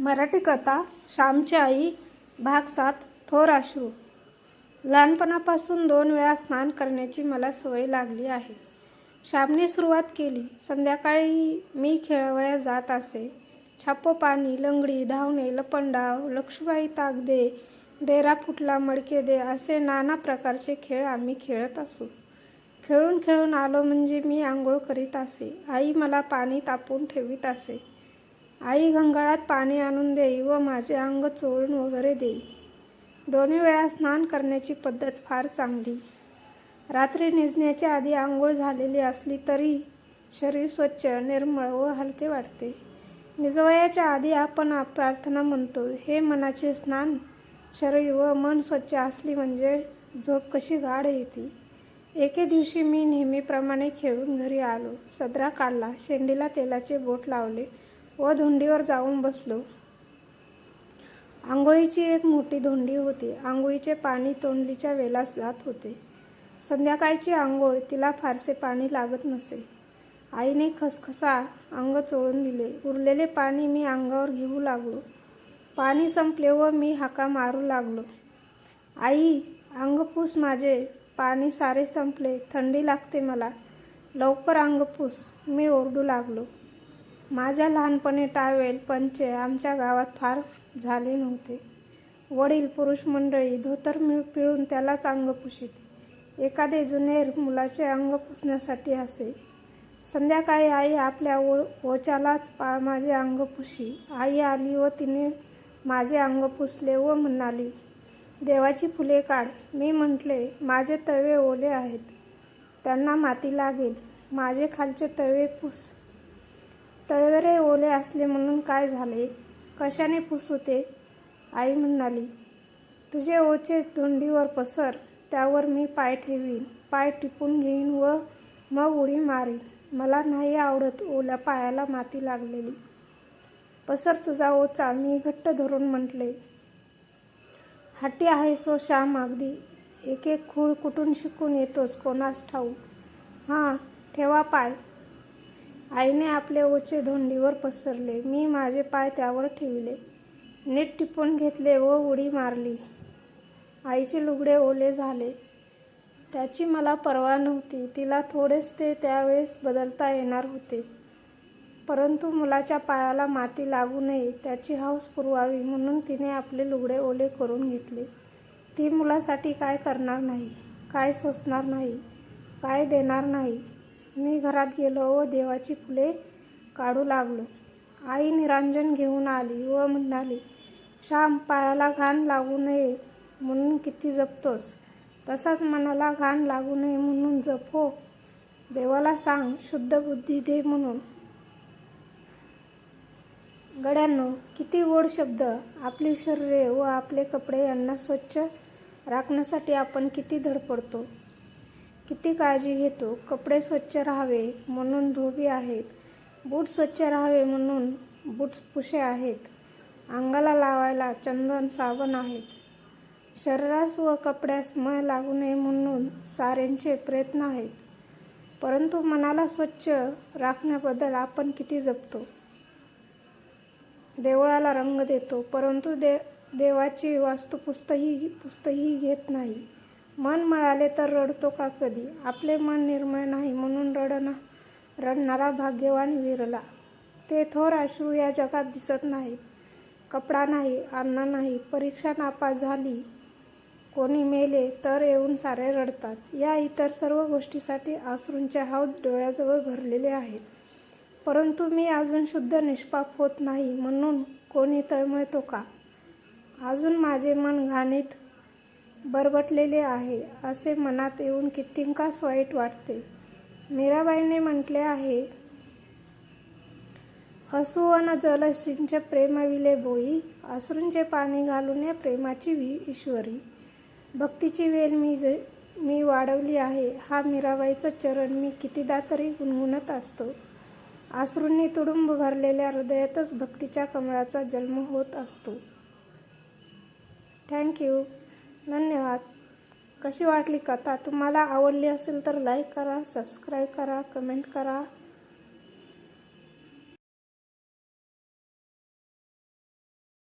मराठी कथा श्यामची आई भाग सात थोर अश्रू. लहानपणापासून दोन वेळा स्नान करण्याची मला सवय लागली आहे. श्यामने सुरुवात केली संध्याकाळी मी खेळवया जात असे. छापो पाणी लंगडी धावणे लपंडाव लक्ष्मीबाई ताक दे डेरा फुटला मडके दे असे नाना प्रकारचे खेळ आम्ही खेळत असू. खेळून खेळून आलो म्हणजे मी आंघोळ करीत असे. आई मला पाणी तापवून ठेवीत असे. आई गंगाळात पाणी आणून देई व माझे अंग चोळून वगैरे देई. दोन्ही वेळा स्नान करण्याची पद्धत फार चांगली. रात्री निजण्याच्या आधी आंघोळ झालेली असली तरी शरीर स्वच्छ निर्मळ व हलके वाटते. निजवयाच्या आधी आपण प्रार्थना म्हणतो. हे मनाचे स्नान शरीर व मन स्वच्छ असली म्हणजे झोप कशी गाढ येते. एके दिवशी मी नेहमीप्रमाणे खेळून घरी आलो. सदरा काढला. शेंडीला तेलाचे बोट लावले. व धोंडीवर जाऊन बसलो. आंघोळीची एक मोठी धोंडी होती. आंघोळीचे पाणी तोंडलीच्या वेलास जात होते. संध्याकाळची आंघोळ तिला फारसे पाणी लागत नसे. आईने खसखसा अंग चोळून दिले. उरलेले पाणी मी अंगावर घेऊ लागलो. पाणी संपले व मी हाका मारू लागलो. आई अंगपूस माझे. पाणी सारे संपले. थंडी लागते मला. लवकर अंगपूस मी ओरडू लागलो. माझ्या लहानपणी टावेल पंचे आमच्या गावात फार झाले नव्हते. वडील पुरुष मंडळी धोतर मिळ पिळून त्यालाच अंग पुशीत. एखादे जुनेर मुलाचे अंग पुसण्यासाठी असे. संध्याकाळी आई आपल्या ओ ओच्यालाच पा माझे अंग पुशी. आई आली व तिने माझे अंग पुसले व म्हणाली देवाची फुले काढ. मी म्हटले माझे तळवे ओले आहेत. त्यांना माती लागेल. माझे खालचे तळवे पुस. तळवरे ओले असले म्हणून काय झाले? कशाने पुसूते? आई म्हणाली तुझे ओचे धुंडीवर पसर त्यावर मी पाय ठेवीन. पाय टिपून घेईन व मग उडी मारीन. मला नाही आवडत ओल्या पायाला माती लागलेली. पसर तुझा ओचा मी घट्ट धरून म्हटले. हट्टी आहे सो श्याम अगदी. एक एक खूळ कुठून शिकून येतोस? कोणास ठाऊ हां ठेवा पाय. आईने आपले ओचे धोंडीवर पसरले. मी माझे पाय त्यावर ठेवले. नीट टिपून घेतले व उडी मारली. आईचे लुगडे ओले झाले. त्याची मला पर्वा नव्हती. तिला थोडेच ते त्यावेळेस बदलता येणार होते. परंतु मुलाच्या पायाला माती लागू नये त्याची हौस पुरवावी म्हणून तिने आपले लुगडे ओले करून घेतले. ती मुलासाठी काय करणार नाही? काय सोसणार नाही? काय देणार नाही? मी घरात गेलो व देवाची फुले काढू लागलो. आई निरांजन घेऊन आली व म्हणाली श्याम पायाला घाण लागू नये म्हणून किती जपतोस? तसाच मनाला घाण लागू नये म्हणून जप हो. देवाला सांग शुद्ध बुद्धी दे म्हणून. गड्यांनो किती गोड शब्द. आपली शरीरे व आपले कपडे यांना स्वच्छ राखण्यासाठी आपण किती धडपडतो. किती काळजी घेतो? कपडे स्वच्छ राहावे म्हणून धोबी आहेत. बूट स्वच्छ राहावे म्हणून बूट्स पुशे आहेत. अंगाला लावायला चंदन साबण आहेत. शरीरास व कपड्यास मय लागू नये म्हणून साऱ्यांचे प्रयत्न आहेत. परंतु मनाला स्वच्छ राखण्याबद्दल आपण किती जपतो? देवळाला रंग देतो परंतु दे देवाची वास्तुपुस्तही पुस्तही घेत नाही. मन मिळाले तर रडतो का कधी? आपले मन निर्मळ नाही म्हणून रडणं रडणारा भाग्यवान विरला. ते थोर अश्रू या जगात दिसत नाहीत. कपडा नाही अन्न नाही परीक्षा नापास झाली. कोणी मेले तर येऊन सारे रडतात. या इतर सर्व गोष्टीसाठी आसरूंचे हात डोळ्याजवळ भरलेले आहेत. परंतु मी अजून शुद्ध निष्पाप होत नाही म्हणून कोणी तळमळतो का? अजून माझे मन घाणीत बरबटलेले आहे असे मनात येऊन कितींकास वाईट वाटते. मीराबाईने म्हटले आहे असूवन जलसिंच प्रेमविले बोई अश्रूंचे पाणी घालून या प्रेमाची वी ईश्वरी. भक्तीची वेल मी जे मी वाढवली आहे हा मीराबाईचं चरण मी कितीदा तरी गुणगुणत असतो. आसरूंनी तुडुंब भरलेल्या हृदयातच भक्तीच्या कमळाचा जन्म होत असतो. थँक्यू धन्यवाद. कशी वाटली कथा? तुम्हाला आवडली असेल तर लाईक करा सबस्क्राईब करा कमेंट करा.